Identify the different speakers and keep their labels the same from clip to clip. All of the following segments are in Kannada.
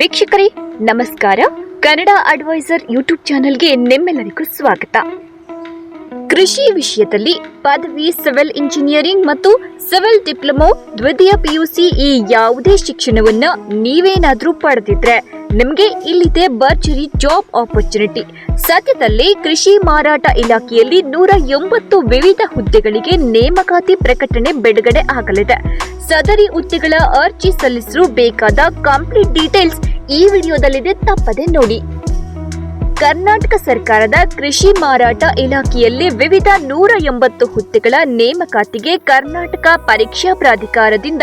Speaker 1: ವೀಕ್ಷಕರೇ ನಮಸ್ಕಾರ. ಕನ್ನಡ ಅಡ್ವೈಸರ್ ಯೂಟ್ಯೂಬ್ ಚಾನೆಲ್ಗೆ ನಿಮ್ಮೆಲ್ಲರಿಗೂ ಸ್ವಾಗತ. ಕೃಷಿ ವಿಷಯದಲ್ಲಿ ಪದವಿ, ಸಿವಿಲ್ ಇಂಜಿನಿಯರಿಂಗ್ ಮತ್ತು ಸಿವಿಲ್ ಡಿಪ್ಲೊಮೊ, ದ್ವಿತೀಯ ಪಿಯುಸಿ ಈ ಯಾವುದೇ ಶಿಕ್ಷಣವನ್ನ ನೀವೇನಾದ್ರೂ ಪಡೆದಿದ್ರೆ ನಿಮಗೆ ಇಲ್ಲಿದೆ ಭರ್ಜರಿ ಜಾಬ್ ಆಪರ್ಚುನಿಟಿ ಸದ್ಯದಲ್ಲಿ ಕೃಷಿ ಮಾರಾಟ ಇಲಾಖೆಯಲ್ಲಿ ನೂರ ಎಂಬತ್ತು ವಿವಿಧ ಹುದ್ದೆಗಳಿಗೆ ನೇಮಕಾತಿ ಪ್ರಕಟಣೆ ಬಿಡುಗಡೆ ಆಗಲಿದೆ. ಸದರಿ ಹುದ್ದೆಗಳ ಅರ್ಜಿ ಸಲ್ಲಿಸಲು ಬೇಕಾದ ಕಂಪ್ಲೀಟ್ ಡೀಟೇಲ್ಸ್ ಈ ವಿಡಿಯೋದಲ್ಲಿದೆ. ತಪ್ಪದೆ ನೋಡಿ. ಕರ್ನಾಟಕ ಸರ್ಕಾರದ ಕೃಷಿ ಮಾರಾಟ ಇಲಾಖೆಯಲ್ಲಿ ವಿವಿಧ ನೂರ ಎಂಬತ್ತು ಹುದ್ದೆಗಳ ನೇಮಕಾತಿಗೆ ಕರ್ನಾಟಕ ಪರೀಕ್ಷಾ ಪ್ರಾಧಿಕಾರದಿಂದ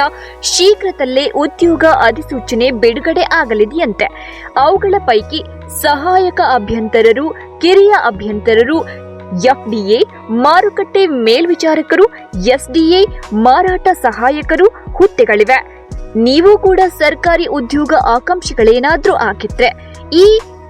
Speaker 1: ಶೀಘ್ರದಲ್ಲೇ ಉದ್ಯೋಗ ಅಧಿಸೂಚನೆ ಬಿಡುಗಡೆ ಆಗಲಿದೆಯಂತೆ. ಅವುಗಳ ಪೈಕಿ ಸಹಾಯಕ ಅಭ್ಯಂತರರು, ಕಿರಿಯ ಅಭ್ಯಂತರರು, ಎಫ್ಡಿಎ, ಮಾರುಕಟ್ಟೆ ಮೇಲ್ವಿಚಾರಕರು, ಎಸ್ಡಿಎ, ಮಾರಾಟ ಸಹಾಯಕರು ಹುದ್ದೆಗಳಿವೆ. ನೀವು ಕೂಡ ಸರ್ಕಾರಿ ಉದ್ಯೋಗ ಆಕಾಂಕ್ಷಿಗಳೇನಾದರೂ ಆಗಿದ್ರೆ ಈ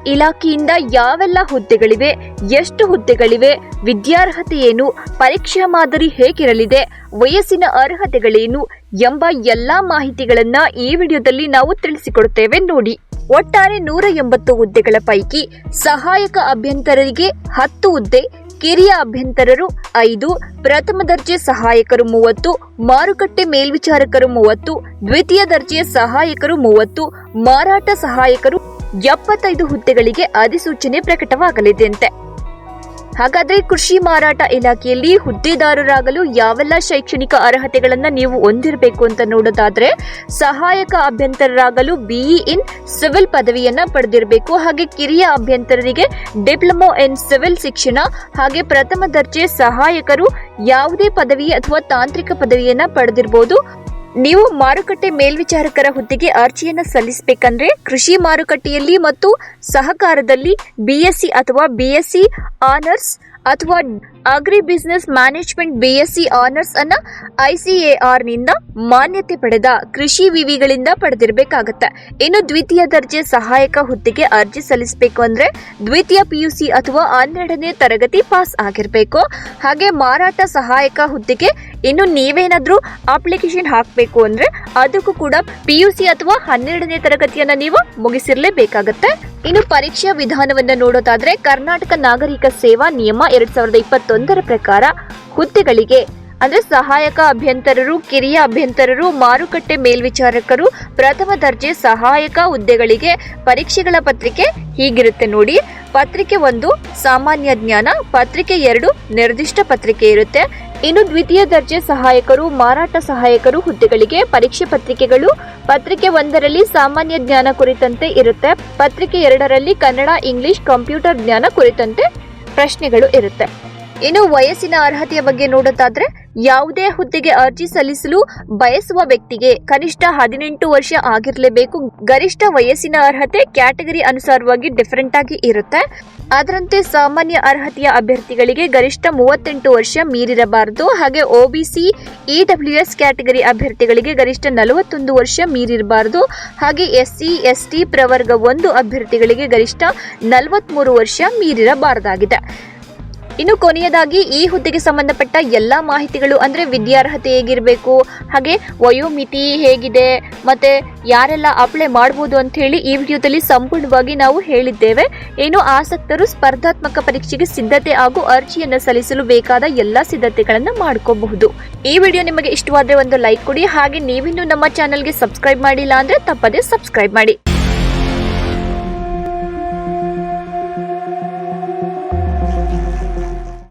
Speaker 1: ಇಲಾಖೆಯಿಂದ ಯಾವೆಲ್ಲ ಹುದ್ದೆಗಳಿವೆ, ಎಷ್ಟು ಹುದ್ದೆಗಳಿವೆ, ವಿದ್ಯಾರ್ಹತೆ ಏನು, ಪರೀಕ್ಷಾ ಮಾದರಿ ಹೇಗಿರಲಿದೆ, ವಯಸ್ಸಿನ ಅರ್ಹತೆಗಳೇನು ಎಂಬ ಎಲ್ಲಾ ಮಾಹಿತಿಗಳನ್ನ ಈ ವಿಡಿಯೋದಲ್ಲಿ ನಾವು ತಿಳಿಸಿಕೊಡುತ್ತೇವೆ ನೋಡಿ. ಒಟ್ಟಾರೆ ನೂರ ಎಂಬತ್ತು ಹುದ್ದೆಗಳ ಪೈಕಿ ಸಹಾಯಕ ಅಭ್ಯಂತರರಿಗೆ ಹತ್ತು ಹುದ್ದೆ, ಕಿರಿಯ ಅಭ್ಯಂತರರು ಐದು, ಪ್ರಥಮ ದರ್ಜೆ ಸಹಾಯಕರು ಮೂವತ್ತು, ಮಾರುಕಟ್ಟೆ ಮೇಲ್ವಿಚಾರಕರು ಮೂವತ್ತು, ದ್ವಿತೀಯ ದರ್ಜೆಯ ಸಹಾಯಕರು ಮೂವತ್ತು, ಮಾರಾಟ ಸಹಾಯಕರು ಎಪ್ಪತ್ತೈದು ಹುದ್ದೆಗಳಿಗೆ ಅಧಿಸೂಚನೆ ಪ್ರಕಟವಾಗಲಿದೆಯಂತೆ ಹಾಗಾದ್ರೆ ಕೃಷಿ ಮಾರಾಟ ಇಲಾಖೆಯಲ್ಲಿ ಹುದ್ದೆದಾರರಾಗಲು ಯಾವೆಲ್ಲ ಶೈಕ್ಷಣಿಕ ಅರ್ಹತೆಗಳನ್ನು ನೀವು ಹೊಂದಿರಬೇಕು ಅಂತ ನೋಡೋದಾದ್ರೆ, ಸಹಾಯಕ ಅಭ್ಯಂತರರಾಗಲು ಬಿಇ ಇನ್ ಸಿವಿಲ್ ಪದವಿಯನ್ನ ಪಡೆದಿರಬೇಕು, ಹಾಗೆ ಕಿರಿಯ ಅಭ್ಯಂತರರಿಗೆ ಡಿಪ್ಲೊಮೊ ಇನ್ ಸಿವಿಲ್ ಶಿಕ್ಷಣ, ಹಾಗೆ ಪ್ರಥಮ ದರ್ಜೆ ಸಹಾಯಕರು ಯಾವುದೇ ಪದವಿ ಅಥವಾ ತಾಂತ್ರಿಕ ಪದವಿಯನ್ನ ಪಡೆದಿರಬಹುದು ನೀವು ಮಾರುಕಟ್ಟೆ ಮೇಲ್ವಿಚಾರಕರ ಹುದ್ದೆಗೆ ಅರ್ಜಿಯನ್ನು ಸಲ್ಲಿಸಬೇಕಂದ್ರೆ ಕೃಷಿ ಮಾರುಕಟ್ಟೆಯಲ್ಲಿ ಮತ್ತು ಸಹಕಾರದಲ್ಲಿ ಬಿಎಸ್ಸಿ ಅಥವಾ ಬಿಎಸ್ಸಿ ಆನರ್ಸ್ ಅಥವಾ agri business management BSc honours ಅನ್ನ ಐಸಿಎಆರ್ನಿಂದ ಮಾನ್ಯತೆ ಪಡೆದ ಕೃಷಿ ವಿವಿಗಳಿಂದ ಪಡೆದಿರಬೇಕಾಗತ್ತೆ. ಇನ್ನು ದ್ವಿತೀಯ ದರ್ಜೆ ಸಹಾಯಕ ಹುದ್ದೆಗೆ ಅರ್ಜಿ ಸಲ್ಲಿಸಬೇಕು ಅಂದ್ರೆ ದ್ವಿತೀಯ ಪಿಯುಸಿ ಅಥವಾ ಹನ್ನೆರಡನೇ ತರಗತಿ ಪಾಸ್ ಆಗಿರಬೇಕು. ಹಾಗೆ ಮಾರಾಟ ಸಹಾಯಕ ಹುದ್ದೆಗೆ ಇನ್ನು ನೀವೇನಾದರೂ ಅಪ್ಲಿಕೇಶನ್ ಹಾಕಬೇಕು ಅಂದ್ರೆ ಅದಕ್ಕೂ ಕೂಡ ಪಿ ಯು ಸಿ ಅಥವಾ ಹನ್ನೆರಡನೇ ತರಗತಿಯನ್ನ ನೀವು ಮುಗಿಸಿರ್ಲೇಬೇಕಾಗತ್ತೆ. ಇನ್ನು ಪರೀಕ್ಷಾ ವಿಧಾನವನ್ನ ನೋಡೋದಾದ್ರೆ ಕರ್ನಾಟಕ ನಾಗರಿಕ ಸೇವಾ ನಿಯಮ ಎರಡ್ ಸಾವಿರದ ಇಪ್ಪತ್ತೊಂದರ ಪ್ರಕಾರ ಹುದ್ದೆಗಳಿಗೆ, ಅಂದ್ರೆ ಸಹಾಯಕ ಅಭ್ಯಂತರರು, ಕಿರಿಯ ಅಭ್ಯಂತರರು, ಮಾರುಕಟ್ಟೆ ಮೇಲ್ವಿಚಾರಕರು, ಪ್ರಥಮ ದರ್ಜೆ ಸಹಾಯಕ ಹುದ್ದೆಗಳಿಗೆ ಪರೀಕ್ಷೆಗಳ ಪತ್ರಿಕೆ ಹೀಗಿರುತ್ತೆ ನೋಡಿ. ಪತ್ರಿಕೆ ಒಂದು ಸಾಮಾನ್ಯ ಜ್ಞಾನ, ಪತ್ರಿಕೆ ಎರಡು ನಿರ್ದಿಷ್ಟ ಪತ್ರಿಕೆ ಇರುತ್ತೆ. ಇನ್ನು ದ್ವಿತೀಯ ದರ್ಜೆ ಸಹಾಯಕರು, ಮಾರಾಟ ಸಹಾಯಕರು ಹುದ್ದೆಗಳಿಗೆ ಪರೀಕ್ಷೆ ಪತ್ರಿಕೆಗಳು. ಪತ್ರಿಕೆ ಒಂದರಲ್ಲಿ ಸಾಮಾನ್ಯ ಜ್ಞಾನ ಕುರಿತಂತೆ ಇರುತ್ತೆ. ಪತ್ರಿಕೆ ಎರಡರಲ್ಲಿ ಕನ್ನಡ, ಇಂಗ್ಲಿಷ್, ಕಂಪ್ಯೂಟರ್ ಜ್ಞಾನ ಕುರಿತಂತೆ ಪ್ರಶ್ನೆಗಳು ಇರುತ್ತೆ. ಇನ್ನು ವಯಸ್ಸಿನ ಅರ್ಹತೆಯ ಬಗ್ಗೆ ನೋಡೋದಾದ್ರೆ ಯಾವುದೇ ಹುದ್ದೆಗೆ ಅರ್ಜಿ ಸಲ್ಲಿಸಲು ಬಯಸುವ ವ್ಯಕ್ತಿಗೆ ಕನಿಷ್ಠ ಹದಿನೆಂಟು ವರ್ಷ ಆಗಿರಲೇಬೇಕು. ಗರಿಷ್ಠ ವಯಸ್ಸಿನ ಅರ್ಹತೆ ಕ್ಯಾಟಗರಿ ಅನುಸಾರವಾಗಿ ಡಿಫರೆಂಟ್ ಆಗಿ ಇರುತ್ತೆ. ಅದರಂತೆ ಸಾಮಾನ್ಯ ಅರ್ಹತೆಯ ಅಭ್ಯರ್ಥಿಗಳಿಗೆ ಗರಿಷ್ಠ ಮೂವತ್ತೆಂಟು ವರ್ಷ ಮೀರಿರಬಾರದು. ಹಾಗೆ ಒಬಿಸಿ ಇಡಬ್ಲ್ಯೂ ಎಸ್ ಕ್ಯಾಟಗರಿ ಅಭ್ಯರ್ಥಿಗಳಿಗೆ ಗರಿಷ್ಠ ನಲವತ್ತೊಂದು ವರ್ಷ ಮೀರಿರಬಾರದು. ಹಾಗೆ ಎಸ್ಸಿ ಎಸ್ಟಿ ಪ್ರವರ್ಗ ಒಂದು ಅಭ್ಯರ್ಥಿಗಳಿಗೆ ಗರಿಷ್ಠ ನಲವತ್ಮೂರು ವರ್ಷ ಮೀರಿರಬಾರದಾಗಿದೆ. ಇನ್ನು ಕೊನೆಯದಾಗಿ ಈ ಹುದ್ದೆಗೆ ಸಂಬಂಧಪಟ್ಟ ಎಲ್ಲ ಮಾಹಿತಿಗಳು ಅಂದ್ರೆ ವಿದ್ಯಾರ್ಹತೆ ಹೇಗಿರಬೇಕು, ಹಾಗೆ ವಯೋಮಿತಿ ಹೇಗಿದೆ, ಮತ್ತೆ ಯಾರೆಲ್ಲ ಅಪ್ಲೈ ಮಾಡ್ಬೋದು ಅಂತ ಹೇಳಿ ಈ ವಿಡಿಯೋದಲ್ಲಿ ಸಂಪೂರ್ಣವಾಗಿ ನಾವು ಹೇಳಿದ್ದೇವೆ. ಏನು ಆಸಕ್ತರು ಸ್ಪರ್ಧಾತ್ಮಕ ಪರೀಕ್ಷೆಗೆ ಸಿದ್ಧತೆ ಹಾಗೂ ಅರ್ಜಿಯನ್ನು ಸಲ್ಲಿಸಲು ಬೇಕಾದ ಎಲ್ಲ ಸಿದ್ಧತೆಗಳನ್ನು ಮಾಡ್ಕೋಬಹುದು. ಈ ವಿಡಿಯೋ ನಿಮಗೆ ಇಷ್ಟವಾದ್ರೆ ಒಂದು ಲೈಕ್ ಕೊಡಿ, ಹಾಗೆ ನೀವಿನ್ನೂ ನಮ್ಮ ಚಾನಲ್ಗೆ ಸಬ್ಸ್ಕ್ರೈಬ್ ಮಾಡಿಲ್ಲ ಅಂದ್ರೆ ತಪ್ಪದೇ ಸಬ್ಸ್ಕ್ರೈಬ್ ಮಾಡಿ.